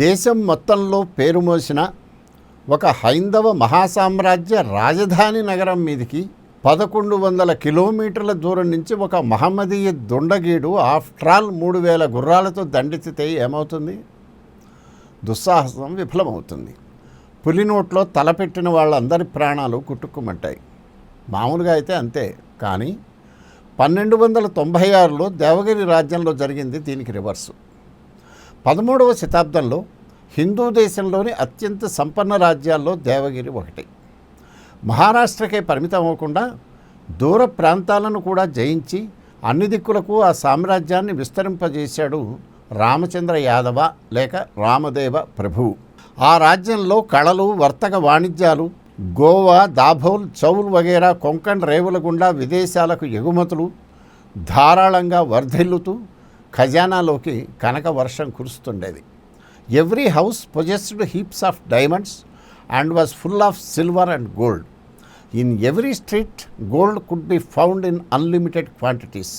దేశం మొత్తంలో పేరు మోసిన ఒక హైందవ మహాసామ్రాజ్య రాజధాని నగరం మీదికి పదకొండు వందల కిలోమీటర్ల దూరం నుంచి ఒక మహమ్మదీయ దుండగీడు ఆఫ్టర్ ఆల్ మూడు వేల గుర్రాలతో దండెత్తితే ఏమవుతుంది? దుస్సాహసం విఫలమవుతుంది. పులినోట్లో తలపెట్టిన వాళ్ళందరి ప్రాణాలు కుట్టుకుమంటాయి. మామూలుగా అయితే అంతే కానీ పన్నెండు వందల తొంభై ఆరులో దేవగిరి రాజ్యంలో జరిగింది దీనికి రివర్సు. పదమూడవ శతాబ్దంలో హిందూ దేశంలోని అత్యంత సంపన్న రాజ్యాల్లో దేవగిరి ఒకటి. మహారాష్ట్రకే పరిమితం అవ్వకుండా దూర ప్రాంతాలను కూడా జయించి అన్ని దిక్కులకు ఆ సామ్రాజ్యాన్ని విస్తరింపజేశాడు రామచంద్ర యాదవ లేక రామదేవ ప్రభువు ఆ రాజ్యంలో కళలు వర్తక వాణిజ్యాలు గోవా దాభోల్ చౌల్ వగేరా కొంకణ్ రేవుల గుండా విదేశాలకు ఎగుమతులు ధారాళంగా వర్ధిల్లుతూ ఖజానాలోకి కనక వర్షం కురుస్తుండేది. Every house possessed heaps of diamonds and was full of silver and gold in every street gold could be found in unlimited quantities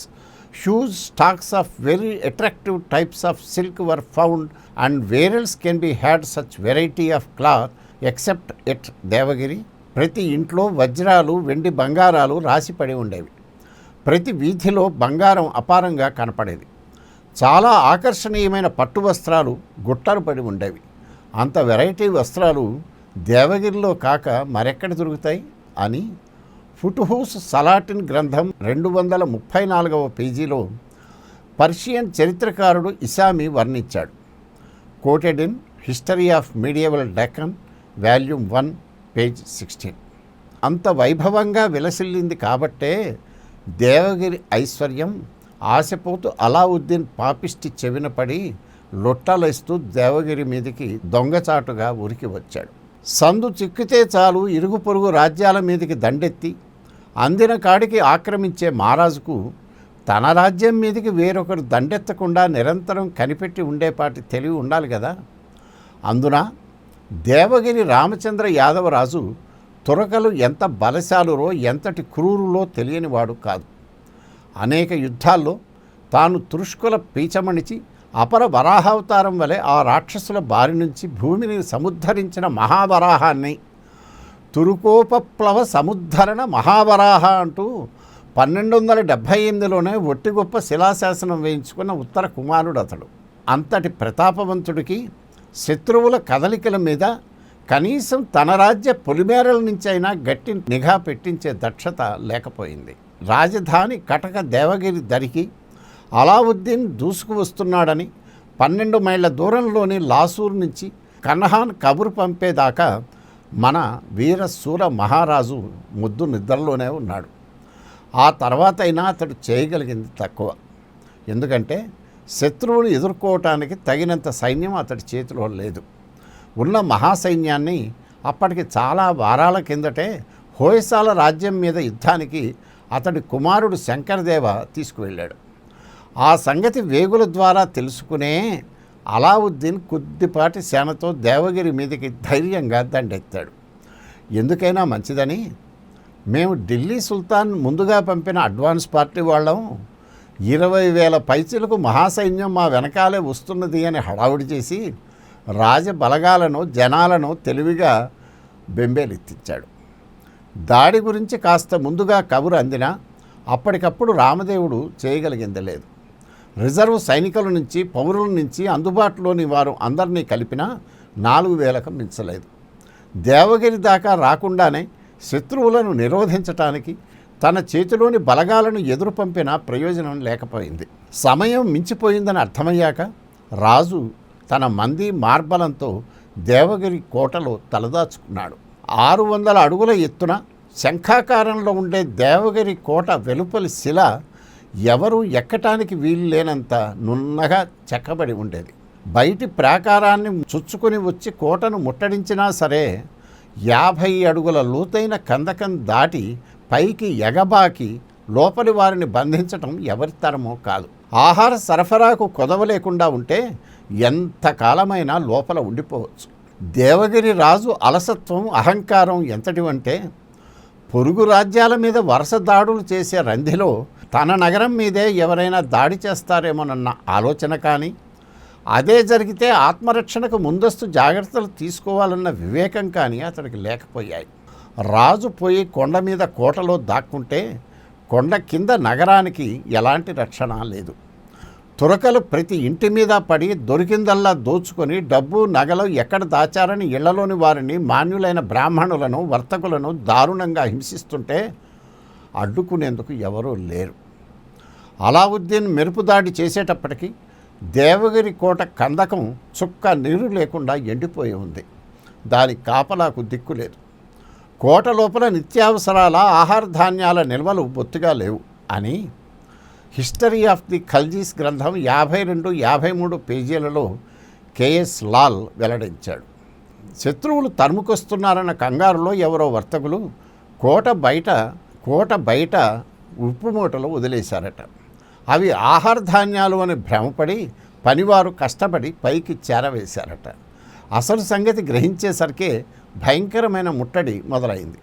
shoes stacks of very attractive types of silk were found and apparels can be had such variety of cloth except at Devagiri ప్రతి ఇంట్లో వజ్రాలు వెండి బంగారాలు రాసిపడి ఉండేవి. ప్రతి వీధిలో బంగారం అపారంగా కనపడేది. చాలా ఆకర్షణీయమైన పట్టు వస్త్రాలు గుట్టలు పడి ఉండేవి. అంత వెరైటీ వస్త్రాలు దేవగిరిలో కాక మరెక్కడ దొరుకుతాయి? అని ఫుట్హూస్ సలాటిన్ గ్రంథం రెండు వందల ముప్పై నాలుగవ పేజీలో పర్షియన్ చరిత్రకారుడు ఇసామి వర్ణించాడు. Quoted in history of medieval Deccan volume one page sixteen అంత వైభవంగా విలసిల్లింది కాబట్టే దేవగిరి ఐశ్వర్యం ఆశపోతూ అలావుద్దీన్ పాపిష్టి చెవిన పడి లొట్టలేస్తూ దేవగిరి మీదికి దొంగచాటుగా ఉరికి వచ్చాడు. సందు చిక్కితే చాలు ఇరుగు పొరుగు రాజ్యాల మీదికి దండెత్తి అందిన కాడికి ఆక్రమించే మహారాజుకు తన రాజ్యం మీదికి వేరొకరు దండెత్తకుండా నిరంతరం కనిపెట్టి ఉండేపాటి తెలివి ఉండాలి కదా. అందున దేవగిరి రామచంద్ర యాదవరాజు తురకలు ఎంత బలశాలురో ఎంతటి క్రూరులో తెలియనివాడు కాదు. అనేక యుద్ధాల్లో తాను తురుష్కుల పీచమణిచి అపర వరాహావతారం వలె ఆ రాక్షసుల బారి నుంచి భూమిని సముద్ధరించిన మహావరాహాన్ని తురుకోపప్లవ సముద్ధరణ మహావరాహ అంటూ పన్నెండు వందల డెబ్భై ఎనిమిదిలోనే ఒట్టి గొప్ప శిలాశాసనం వేయించుకున్న ఉత్తర కుమారుడు అతడు. అంతటి ప్రతాపవంతుడికి శత్రువుల కదలికల మీద కనీసం తన రాజ్య పొలిమేరల నుంచి అయినా గట్టి నిఘా పెట్టించే దక్షత లేకపోయింది. రాజధాని కటక దేవగిరి దరికి అలావుద్దీన్ దూసుకు వస్తున్నాడని పన్నెండు మైళ్ళ దూరంలోని లాసూర్ నుంచి కన్హాన్ కబురు పంపేదాకా మన వీర సూర మహారాజు ముద్దు నిద్రలోనే ఉన్నాడు. ఆ తర్వాత అయినా అతడు చేయగలిగింది తక్కువ. ఎందుకంటే శత్రువును ఎదుర్కోవటానికి తగినంత సైన్యం అతడి చేతిలో లేదు. ఉన్న మహాసైన్యాన్ని అప్పటికి చాలా వారాల కిందటే హోయసాల రాజ్యం మీద యుద్ధానికి అతడి కుమారుడు శంకరదేవ తీసుకువెళ్ళాడు. ఆ సంగతి వేగుల ద్వారా తెలుసుకునే అలావుద్దీన్ కొద్దిపాటి సేనతో దేవగిరి మీదకి ధైర్యంగా దండెత్తాడు. ఎందుకైనా మంచిదని? మేము ఢిల్లీ సుల్తాన్ ముందుగా పంపిన అడ్వాన్స్ పార్టీ వాళ్ళం. ఇరవై వేల పైచులకు మహాసైన్యం మా వెనకాలే వస్తున్నది అని హడావుడి చేసి రాజ బలగాలను జనాలను తెలివిగా బెంబేలెత్తించాడు. దాడి గురించి కాస్త ముందుగా కబురు అందినా అప్పటికప్పుడు రామదేవుడు చేయగలిగింది లేదు. రిజర్వ్ సైనికుల నుంచి పౌరుల నుంచి అందుబాటులోని వారు అందరినీ కలిపినా నాలుగు వేలకు మించలేదు. దేవగిరి దాకా రాకుండానే శత్రువులను నిరోధించటానికి తన చేతిలోని బలగాలను ఎదురు పంపిన ప్రయోజనం లేకపోయింది. సమయం మించిపోయిందని అర్థమయ్యాక రాజు తన మంది మార్బలంతో దేవగిరి కోటలో తలదాచుకున్నాడు. ఆరు వందల అడుగుల ఎత్తున శంఖాకారంలో ఉండే దేవగిరి కోట వెలుపలి శిల ఎవరు ఎక్కటానికి వీలు లేనంత నున్నగా చెక్కబడి ఉండేది. బయటి ప్రాకారాన్ని చుచ్చుకొని వచ్చి కోటను ముట్టడించినా సరే యాభై అడుగుల లోతైన కందకం దాటి పైకి ఎగబాకి లోపలి వారిని బంధించటం ఎవరి తరమో కాదు. ఆహార సరఫరాకు కొదవ లేకుండా ఉంటే ఎంతకాలమైనా లోపల ఉండిపోవచ్చు. దేవగిరి రాజు అలసత్వం అహంకారం ఎంతటివంటే పొరుగు రాజ్యాల మీద వరుస దాడులు చేసే రంధిలో తన నగరం మీదే ఎవరైనా దాడి చేస్తారేమోనన్న ఆలోచన కానీ అదే జరిగితే ఆత్మరక్షణకు ముందస్తు జాగ్రత్తలు తీసుకోవాలన్న వివేకం కానీ అతడికి లేకపోయాయి. రాజు పోయి కొండ మీద కోటలో దాక్కుంటే కొండ కింద నగరానికి ఎలాంటి రక్షణ లేదు. తురకలు ప్రతి ఇంటి మీద పడి దొరికిందల్లా దోచుకొని డబ్బు నగలు ఎక్కడ దాచారని ఇళ్ళలోని వారిని మాన్యులైన బ్రాహ్మణులను వర్తకులను దారుణంగా హింసిస్తుంటే అడ్డుకునేందుకు ఎవరూ లేరు. అలావుద్దీన్ మెరుపుదాడి చేసేటప్పటికీ దేవగిరి కోట కందకం చుక్క నీరు లేకుండా ఎండిపోయి ఉంది. దాని కాపలాకు దిక్కు లేదు. కోట లోపల నిత్యావసరాల ఆహార ధాన్యాల నిల్వలు బొత్తిగా లేవు అని హిస్టరీ ఆఫ్ ది ఖల్జీస్ గ్రంథం యాభై రెండు యాభై మూడు పేజీలలో కేఎస్ లాల్ వెల్లడించాడు. శత్రువులు తరుముకొస్తున్నారన్న కంగారులో ఎవరో వర్తకులు కోట బయట కోట బయట ఉప్పు మూటలు వదిలేశారట. అవి ఆహార ధాన్యాలు అని భ్రమపడి పనివారు కష్టపడి పైకి చేరవేశారట. అసలు సంగతి గ్రహించేసరికే భయంకరమైన ముట్టడి మొదలైంది.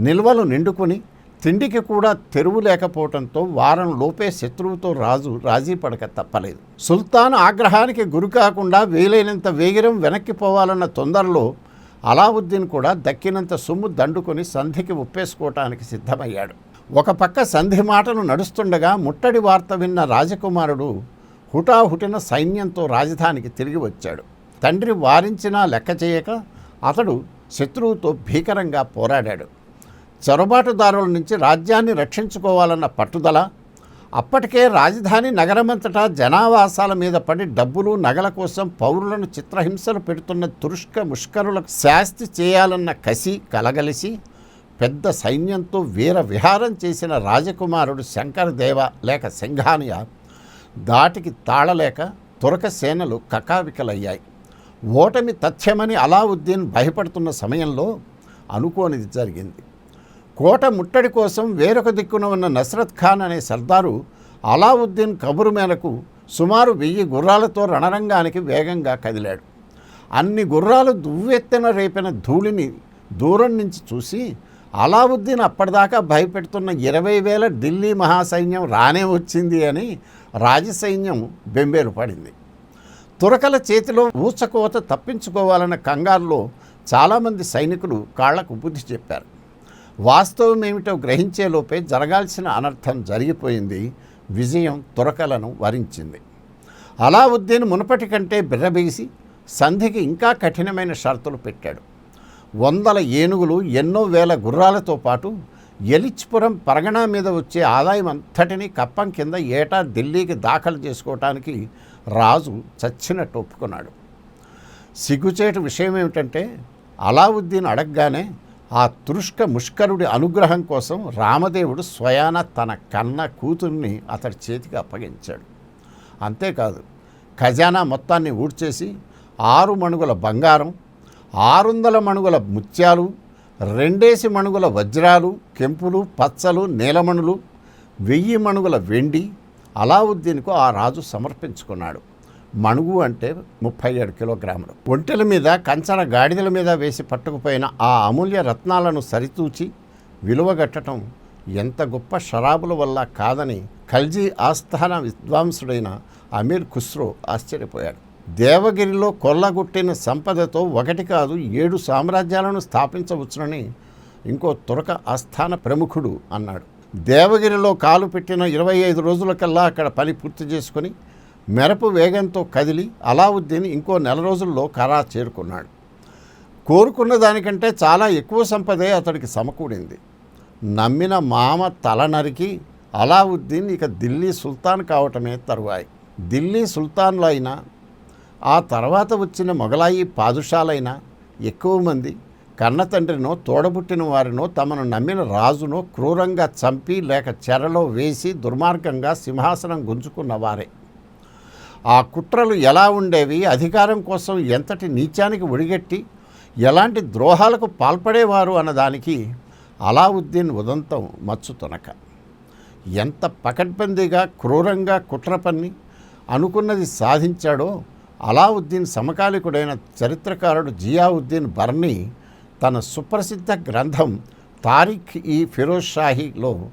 నిల్వలు నిండుకొని తిండికి కూడా తెరువు లేకపోవడంతో వారం లోపే శత్రువుతో రాజు రాజీ పడక తప్పలేదు. సుల్తాన్ ఆగ్రహానికి గురి కాకుండా వీలైనంత వేగిరం వెనక్కి పోవాలన్న తొందరలో అలావుద్దీన్ కూడా దక్కినంత సొమ్ము దండుకొని సంధికి ఉప్పేసుకోవటానికి సిద్ధమయ్యాడు. ఒక పక్క సంధి మాటను నడుస్తుండగా ముట్టడి వార్త విన్న రాజకుమారుడు హుటాహుటిన సైన్యంతో రాజధానికి తిరిగి వచ్చాడు. తండ్రి వారించినా లెక్క చేయక అతడు శత్రువుతో భీకరంగా పోరాడాడు. చొరబాటుదారుల నుంచి రాజ్యాన్ని రక్షించుకోవాలన్న పట్టుదల అప్పటికే రాజధాని నగరమంతటా జనావాసాల మీద పడి డబ్బులు నగల కోసం పౌరులను చిత్రహింసలు పెడుతున్న తురుష్క ముష్కరులకు శాస్తి చేయాలన్న కసి కలగలిసి పెద్ద సైన్యంతో వీర విహారం చేసిన రాజకుమారుడు శంకరదేవ లేక సింఘానియా దాటికి తాళలేక తురక సేనలు కకావికలయ్యాయి. ఓటమి తథ్యమని అలావుద్దీన్ భయపడుతున్న సమయంలో అనుకోనిది జరిగింది. కోట ముట్టడి కోసం వేరొక దిక్కున ఉన్న నస్రత్ ఖాన్ అనే సర్దారు అలావుద్దీన్ కబురు మేరకు సుమారు వెయ్యి గుర్రాలతో రణరంగానికి వేగంగా కదిలాడు. అన్ని గుర్రాలు దువ్వెత్తిన రేపిన ధూళిని దూరం నుంచి చూసి అలావుద్దీన్ అప్పటిదాకా భయపెడుతున్న ఇరవై వేల ఢిల్లీ మహాసైన్యం రానే వచ్చింది అని రాజసైన్యం బెంబేరు పడింది. తురకల చేతిలో ఊచకోత తప్పించుకోవాలన్న కంగారులో చాలామంది సైనికులు కాళ్ళకు బుద్ధి చెప్పారు. వాస్తవం ఏమిటో గ్రహించేలోపే జరగాల్సిన అనర్థం జరిగిపోయింది. విజయం తురకలను వరించింది. అలావుద్దీన్ మునుపటి కంటే బిర్రబీసి సంధికి ఇంకా కఠినమైన షరతులు పెట్టాడు. వందల ఏనుగులు ఎన్నో వేల గుర్రాలతో పాటు ఎలిచ్పురం పరగణా మీద వచ్చే ఆదాయం అంతటినీ కప్పం కింద ఏటా ఢిల్లీకి దాఖలు చేసుకోవటానికి రాజు చచ్చినట్టు ఒప్పుకున్నాడు. సిగ్గుచేటు విషయం ఏమిటంటే అలావుద్దీన్ అడగగానే ఆ తురుష్క ముష్కరుడి అనుగ్రహం కోసం రామదేవుడు స్వయాన తన కన్న కూతుర్ని అతడి చేతికి అప్పగించాడు. అంతేకాదు ఖజానా మొత్తాన్ని ఊడ్చేసి ఆరు మణుగుల బంగారం ఆరుందల మణుగుల ముత్యాలు రెండేసి మణుగుల వజ్రాలు కెంపులు పచ్చలు నీలమణులు వెయ్యి మణుగుల వెండి అలావుద్దీన్కు ఆ రాజు సమర్పించుకున్నాడు. మణుగు అంటే ముప్పై ఏడు కిలోగ్రాములు. ఒంటెల మీద కంచర గాడిదల మీద వేసి పట్టుకుపోయిన ఆ అమూల్య రత్నాలను సరితూచి విలువగట్టడం ఎంత గొప్ప షరాబుల వల్ల కాదని ఖల్జీ ఆస్థాన విద్వాంసుడైన అమీర్ ఖుస్రో ఆశ్చర్యపోయాడు. దేవగిరిలో కొల్లగొట్టిన సంపదతో ఒకటి కాదు ఏడు సామ్రాజ్యాలను స్థాపించవచ్చునని ఇంకో తురక ఆస్థాన ప్రముఖుడు అన్నాడు. దేవగిరిలో కాలు పెట్టిన ఇరవై ఐదు రోజులకల్లా అక్కడ పని పూర్తి చేసుకొని మెరపు వేగంతో కదిలి అలావుద్దీన్ ఇంకో నెల రోజుల్లో కరా చేరుకున్నాడు. కోరుకున్న దానికంటే చాలా ఎక్కువ సంపదే అతడికి సమకూడింది నమ్మిన మామ తల నరికి అలావుద్దీన్ ఇక దిల్లీ సుల్తాన్ కావటమే తరువాయి. దిల్లీ సుల్తాన్లు అయినా ఆ తర్వాత వచ్చిన మొగలాయి పాదుషాలైనా ఎక్కువ మంది కన్న తండ్రినో తోడబుట్టిన వారినో తమను నమ్మిన రాజును క్రూరంగా చంపి లేక చెరలో వేసి దుర్మార్గంగా సింహాసనం గుంజుకున్న వారే. ఆ కుట్రలు ఎలా ఉండేవి? అధికారం కోసం ఎంతటి నీచానికి ఒడిగట్టి ఎలాంటి ద్రోహాలకు పాల్పడేవారు అన్నదానికి అలావుద్దీన్ ఉదంతం మచ్చు తునక. ఎంత పకడ్బందీగా క్రూరంగా కుట్ర పన్ని అనుకున్నది సాధించాడో అలావుద్దీన్ సమకాలికుడైన చరిత్రకారుడు జియావుద్దీన్ బర్నీ తన సుప్రసిద్ధ గ్రంథం తారిఖ్ ఈ ఫిరోజ్ షాహీలో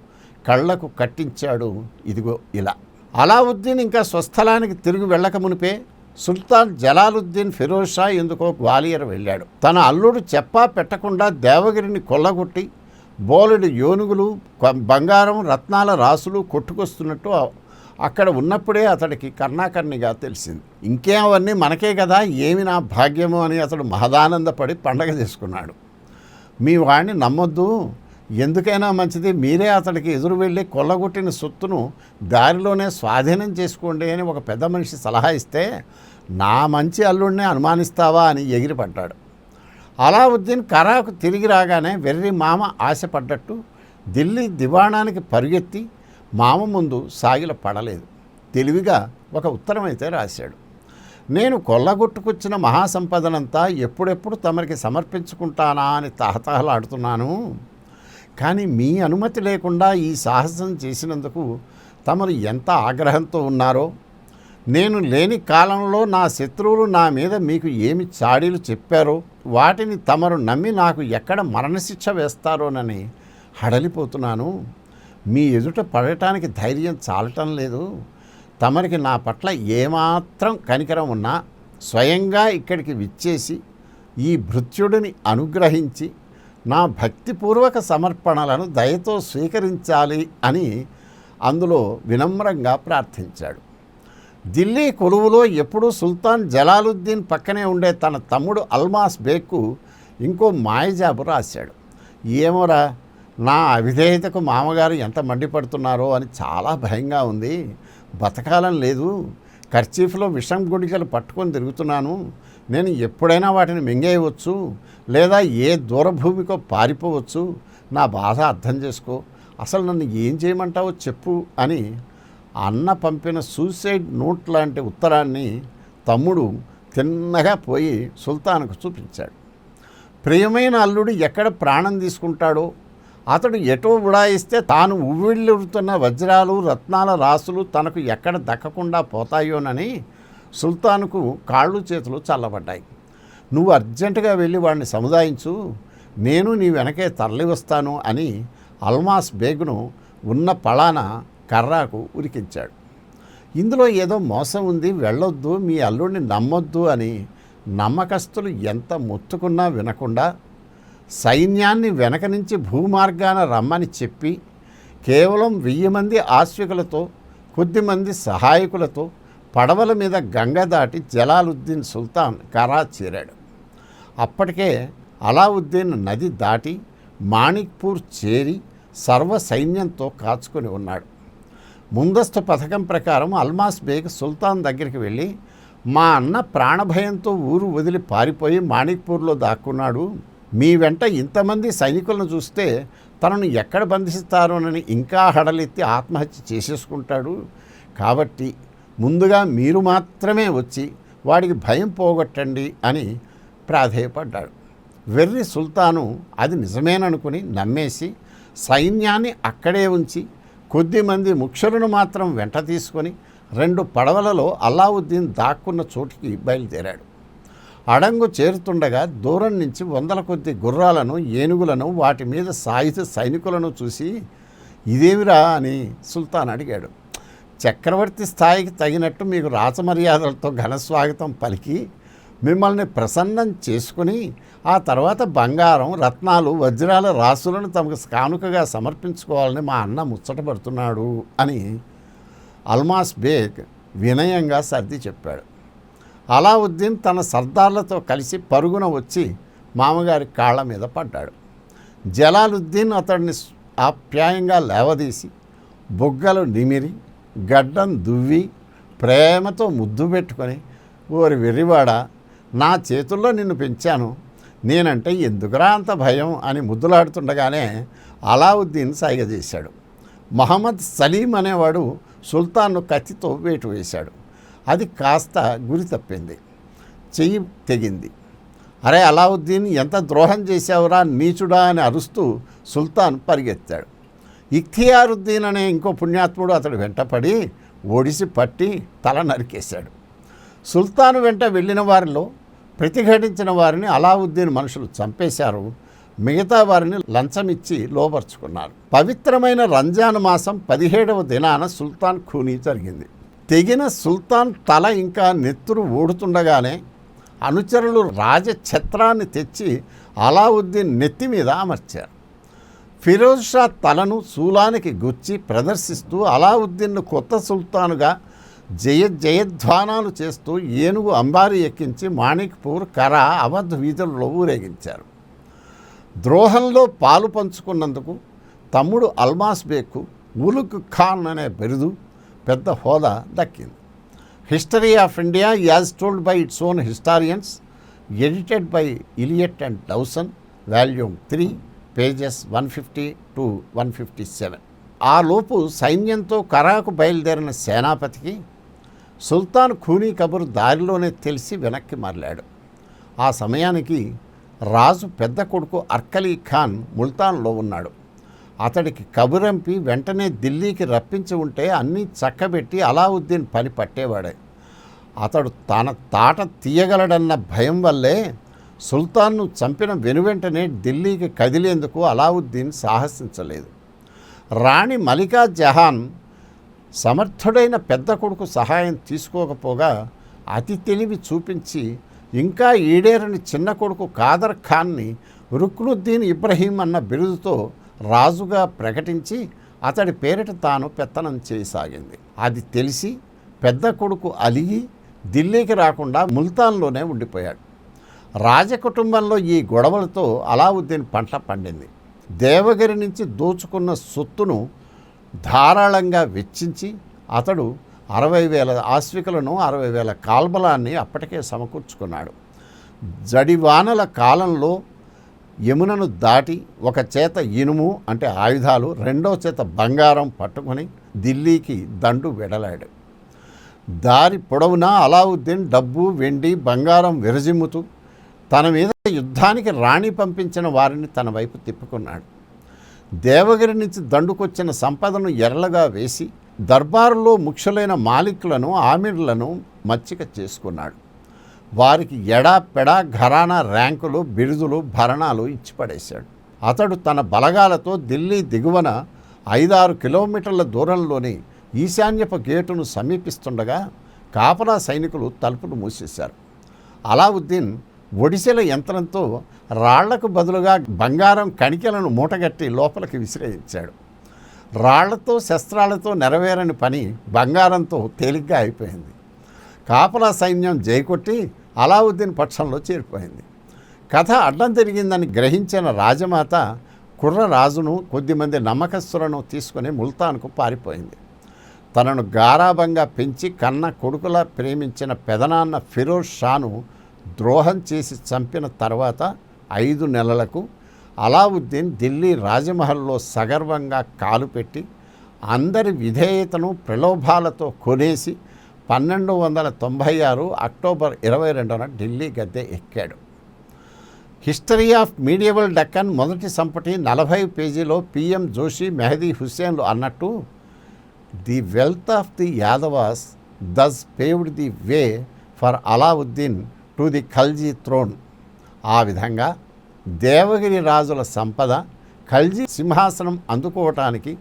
కళ్ళకు కట్టించాడు. ఇదిగో ఇలా. అలావుద్దీన్ ఇంకా స్వస్థలానికి తిరిగి వెళ్ళక మునిపే సుల్తాన్ జలాలుద్దీన్ ఫిరోజ్ షా ఎందుకో గ్వాలియర్ వెళ్ళాడు. తన అల్లుడు చెప్పా పెట్టకుండా దేవగిరిని కొల్లగొట్టి బోలెడు ఏనుగులు బంగారం రత్నాల రాసులు కొట్టుకొస్తున్నట్టు అక్కడ ఉన్నప్పుడే అతడికి కర్ణాకర్ణిగా తెలిసింది. ఇంకేం అవన్నీ మనకే కదా ఏమి నా భాగ్యము అని అతడు మహదానందపడి పండగ చేసుకున్నాడు. మీ వాడిని నమ్మొద్దు ఎందుకైనా మంచిది. మీరే అతడికి ఎదురు వెళ్ళి కొల్లగొట్టిన సొత్తును దారిలోనే స్వాధీనం చేసుకోండి అని ఒక పెద్ద మనిషి సలహా ఇస్తే నా మంచి అల్లుడినే అనుమానిస్తావా అని ఎగిరిపడ్డాడు. అలావుద్దీన్ కరాకు తిరిగి రాగానే వెర్రి మామ ఆశపడ్డట్టు ఢిల్లీ దివాణానికి పరుగెత్తి మామ ముందు సాగిల పడలేదు. తెలివిగా ఒక ఉత్తరం అయితే రాశాడు. నేను కొల్లగొట్టుకొచ్చిన మహాసంపదనంతా ఎప్పుడెప్పుడు తమరికి సమర్పించుకుంటానా అని తహతహలాడుతున్నాను. కానీ మీ అనుమతి లేకుండా ఈ సాహసం చేసినందుకు తమరు ఎంత ఆగ్రహంతో ఉన్నారో నేను లేని కాలంలో నా శత్రువులు నా మీద మీకు ఏమి చాడీలు చెప్పారో వాటిని తమరు నమ్మి నాకు ఎక్కడ మరణశిక్ష వేస్తారోనని హడలిపోతున్నాను. మీ ఎదుట పడటానికి ధైర్యం చాలటం లేదు. తమరికి నా పట్ల ఏమాత్రం కనికరం ఉన్నా స్వయంగా ఇక్కడికి విచ్చేసి ఈ భృత్యుడిని అనుగ్రహించి నా భక్తిపూర్వక సమర్పణలను దయతో స్వీకరించాలి అని అందులో వినమ్రంగా ప్రార్థించాడు. ఢిల్లీ కొలువులో ఎప్పుడూ సుల్తాన్ జలాలుద్దీన్ పక్కనే ఉండే తన తమ్ముడు అల్మాస్ బేగ్కు ఇంకో మాయజాబు రాశాడు. ఏమోరా నా అవిధేయతకు మామగారు ఎంత మండిపడుతున్నారో అని చాలా భయంగా ఉంది. బతకాలం లేదు. ఖర్చీఫ్లో విషం గుడికలు పట్టుకొని తిరుగుతున్నాను. నేను ఎప్పుడైనా వాటిని మింగేయవచ్చు లేదా ఏ దూరభూమికో పారిపోవచ్చు. నా బాధ అర్థం చేసుకో. అసలు నన్ను ఏం చేయమంటావో చెప్పు అని అన్న పంపిన సూసైడ్ నోట్ లాంటి ఉత్తరాన్ని తమ్ముడు తిన్నగా పోయి సుల్తాన్కు చూపించాడు. ప్రియమైన అల్లుడు ఎక్కడ ప్రాణం తీసుకుంటాడో? అతడు ఎటో ఉడాయిస్తే తాను ఉవ్విళ్ళుతున్న వజ్రాలు రత్నాల రాసులు తనకు ఎక్కడ దక్కకుండా పోతాయోనని సుల్తాన్కు కాళ్ళు చేతులు చల్లబడ్డాయి. నువ్వు అర్జెంటుగా వెళ్ళి వాడిని సముదాయించు. నేను నీ వెనకే తరలి వస్తాను అని అల్మాస్ బేగ్ను ఉన్న పళాన కర్రాకు ఉరికించాడు. ఇందులో ఏదో మోసం ఉంది వెళ్ళొద్దు మీ అల్లుడిని నమ్మొద్దు అని నమ్మకస్తులు ఎంత మొత్తుకున్నా వినకుండా సైన్యాన్ని వెనక నుంచి భూమార్గాన రమ్మని చెప్పి కేవలం వెయ్యి మంది ఆశ్వికులతో కొద్దిమంది సహాయకులతో పడవల మీద గంగ దాటి జలాలుద్దీన్ సుల్తాన్ కరా చేరాడు. అప్పటికే అలావుద్దీన్ నది దాటి మాణిక్పూర్ చేరి సర్వ సైన్యంతో కాచుకొని ఉన్నాడు. ముందస్తు పథకం ప్రకారం అల్మాస్ బేగ్ సుల్తాన్ దగ్గరికి వెళ్ళి మా అన్న ప్రాణభయంతో ఊరు వదిలి పారిపోయి మాణిక్పూర్లో దాక్కున్నాడు. మీ వెంట ఇంతమంది సైనికులను చూస్తే తనను ఎక్కడ బంధిస్తారోనని ఇంకా హడలెత్తి ఆత్మహత్య చేసేసుకుంటాడు. కాబట్టి ముందుగా మీరు మాత్రమే వచ్చి వాడికి భయం పోగొట్టండి అని ప్రాధేయపడ్డాడు. వెర్రి సుల్తాను అది నిజమేననుకుని నమ్మేసి సైన్యాన్ని అక్కడే ఉంచి కొద్దిమంది ముక్షులను మాత్రం వెంట తీసుకొని రెండు పడవలలో అల్లావుద్దీన్ దాక్కున్న చోటికి బయలుదేరాడు. అడంగు చేరుతుండగా దూరం నుంచి వందల కొద్ది గుర్రాలను ఏనుగులను వాటి మీద సాయుధ సైనికులను చూసి ఇదేమిరా అని సుల్తాన్ అడిగాడు. చక్రవర్తి స్థాయికి తగినట్టు మీకు రాచమర్యాదలతో ఘనస్వాగతం పలికి మిమ్మల్ని ప్రసన్నం చేసుకుని ఆ తర్వాత బంగారం రత్నాలు వజ్రాల రాసులను తమకు కానుకగా సమర్పించుకోవాలని మా అన్న ముచ్చటపడుతున్నాడు అని అల్మాస్ బేగ్ వినయంగా సర్ది చెప్పాడు. అలావుద్దీన్ తన సర్దార్లతో కలిసి పరుగున వచ్చి మామగారి కాళ్ళ మీద పడ్డాడు. జలాలుద్దీన్ అతడిని ఆప్యాయంగా లేవదీసి బుగ్గలు నిమిరి గడ్డం దువ్వి ప్రేమతో ముద్దు పెట్టుకొని ఓరి వెర్రివాడ నా చేతుల్లో నిన్ను పెంచాను. నేనంటే ఎందుకురా అంత భయం? అని ముద్దులాడుతుండగానే అలావుద్దీన్ సైగ చేశాడు. మహమ్మద్ సలీం అనేవాడు సుల్తాన్ను కత్తితో వేటు వేశాడు. అది కాస్త గురి తప్పింది. చెయ్యి తెగింది. అరే అలావుద్దీన్ ఎంత ద్రోహం చేశావురా నీచుడా అని అరుస్తూ సుల్తాన్ పరిగెత్తాడు. ఇఖ్తియారుద్దీన్ అనే ఇంకో పుణ్యాత్ముడు అతడు వెంటపడి ఒడిసి పట్టి తల నరికేశాడు. సుల్తాను వెంట వెళ్ళిన వారిలో ప్రతిఘటించిన వారిని అలావుద్దీన్ మనుషులు చంపేశారు. మిగతా వారిని లంచమిచ్చి లోపరుచుకున్నారు పవిత్రమైన రంజాన్ మాసం పదిహేడవ దినాన సుల్తాన్ ఖూనీ జరిగింది. తెగిన సుల్తాన్ తల ఇంకా నెత్తురు ఊడుతుండగానే అనుచరులు రాజఛత్రాన్ని తెచ్చి అలావుద్దీన్ నెత్తి మీద అమర్చారు. ఫిరోజ్ షా తలను శూలానికి గుచ్చి ప్రదర్శిస్తూ అలావుద్దీన్ను కొత్త సుల్తానుగా జయ జయధ్వానాలు చేస్తూ ఏనుగు అంబారి ఎక్కించి మాణిక్పూర్ కరా అవధ్ వీధుల్లో ఊరేగించారు. ద్రోహంలో పాలు పంచుకున్నందుకు తమ్ముడు అల్మాస్ బేకు ఉలుక్ ఖాన్ అనే బిరుదు పెద్ద హోదా దక్కింది. History of India as told by its own historians edited by Elliot and Dowson volume three pages one fifty two one fifty seven. ఆ లోపు సైన్యంతో కరాకు బయలుదేరిన సేనాపతికి సుల్తాన్ ఖూనీ కబుర్ దారిలోనే తెలిసి వెనక్కి మరలాడు. ఆ సమయానికి రాజు పెద్ద కొడుకు అర్కలీ ఖాన్ ముల్తాన్లో ఉన్నాడు. అతడికి కబురంపి వెంటనే ఢిల్లీకి రప్పించి ఉంటే అన్నీ చక్కబెట్టి అలావుద్దీన్ పని పట్టేవాడే. అతడు తన తాట తీయగలడన్న భయం వల్లే సుల్తాన్ను చంపిన వెనువెంటనే ఢిల్లీకి కదిలేందుకు అలావుద్దీన్ సాహసించలేదు. రాణి మలికా జహాన్ సమర్థుడైన పెద్ద కొడుకు సహాయం తీసుకోకపోగా అతి తెలివి చూపించి ఇంకా ఈడేరని చిన్న కొడుకు కాదర్ ఖాన్ని రుక్నుద్దీన్ ఇబ్రహీం అన్న బిరుదుతో రాజుగా ప్రకటించి అతడి పేరిట తాను పెత్తనం చేయసాగింది. అది తెలిసి పెద్ద కొడుకు అలిగి ఢిల్లీకి రాకుండా ముల్తాన్లోనే ఉండిపోయాడు. రాజకుటుంబంలో ఈ గొడవలతో అలావుద్దీన్ పంట పండింది. దేవగిరి నుంచి దోచుకున్న సొత్తును ధారాళంగా వెచ్చించి అతడు అరవై వేల ఆశ్వికులను అరవై వేల కాల్బలాన్ని అప్పటికే సమకూర్చుకున్నాడు. జడివానల కాలంలో యమునను దాటి ఒక చేత ఇనుము అంటే ఆయుధాలు రెండో చేత బంగారం పట్టుకొని ఢిల్లీకి దండు వెడలాడు. దారి పొడవునా అలావుద్దీన్ డబ్బు వెండి బంగారం విరజిమ్ముతూ తన మీద యుద్ధానికి రాణి పంపించిన వారిని తన వైపు తిప్పుకున్నాడు. దేవగిరి నుంచి దండుకొచ్చిన సంపదను ఎర్రగా వేసి దర్బారులో ముఖ్యులైన మాలికులను ఆమిర్లను మచ్చిక చేసుకున్నాడు. వారికి ఎడా పెడా ఘరానా ర్యాంకులు బిరుదులు భరణాలు ఇచ్చిపడేశాడు. అతడు తన బలగాలతో ఢిల్లీ దిగువన ఐదారు కిలోమీటర్ల దూరంలోని ఈశాన్యపు గేటును సమీపిస్తుండగా కాపలా సైనికులు తలుపులు మూసేశారు. అలావుద్దీన్ ఒడిసెల యంత్రంతో రాళ్ళకు బదులుగా బంగారం కణికలను మూటగట్టి లోపలికి విసిరేయించాడు. రాళ్ళతో శస్త్రాలతో నెరవేరని పని బంగారంతో తేలిగ్గా అయిపోయింది. కాపలా సైన్యం జైకొట్టి అలావుద్దీన్ పక్షంలో చేరిపోయింది. కథ అడ్డం తిరిగిందని గ్రహించిన రాజమాత కుర్ర రాజును కొద్దిమంది నమ్మకస్తులను తీసుకుని ముల్తాన్కు పారిపోయింది. తనను గారాభంగా పెంచి కన్న కొడుకులా ప్రేమించిన పెదనాన్న ఫిరోజ్ షాను ద్రోహం చేసి చంపిన తర్వాత ఐదు నెలలకు అలావుద్దీన్ ఢిల్లీ రాజమహల్లో సగర్వంగా కాలు పెట్టి అందరి విధేయతను ప్రలోభాలతో కొనేసి పన్నెండు వందల తొంభై ఆరు అక్టోబర్ ఇరవై రెండున ఢిల్లీ గద్దె ఎక్కాడు. హిస్టరీ ఆఫ్ మీడియబుల్ డక్కన్ మొదటి సంపుటి నలభై పేజీలో పిఎం జోషి మెహదీ హుస్సేన్లు అన్నట్టు the wealth of the Yadavas thus paved the way for Alauddin to the Khalji throne ఆ విధంగా దేవగిరి రాజుల సంపద ఖల్జీ సింహాసనం అందుకోవటానికి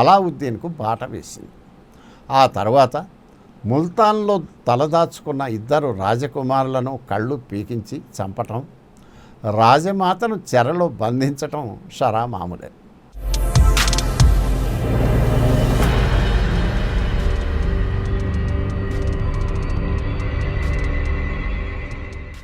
అలావుద్దీన్కు బాట వేసింది. ఆ తర్వాత ముల్తాన్లో తలదాచుకున్న ఇద్దరు రాజకుమారులను కళ్ళు పీకించి చంపటం రాజమాతను చెరలో బంధించటం షరా మామూలే.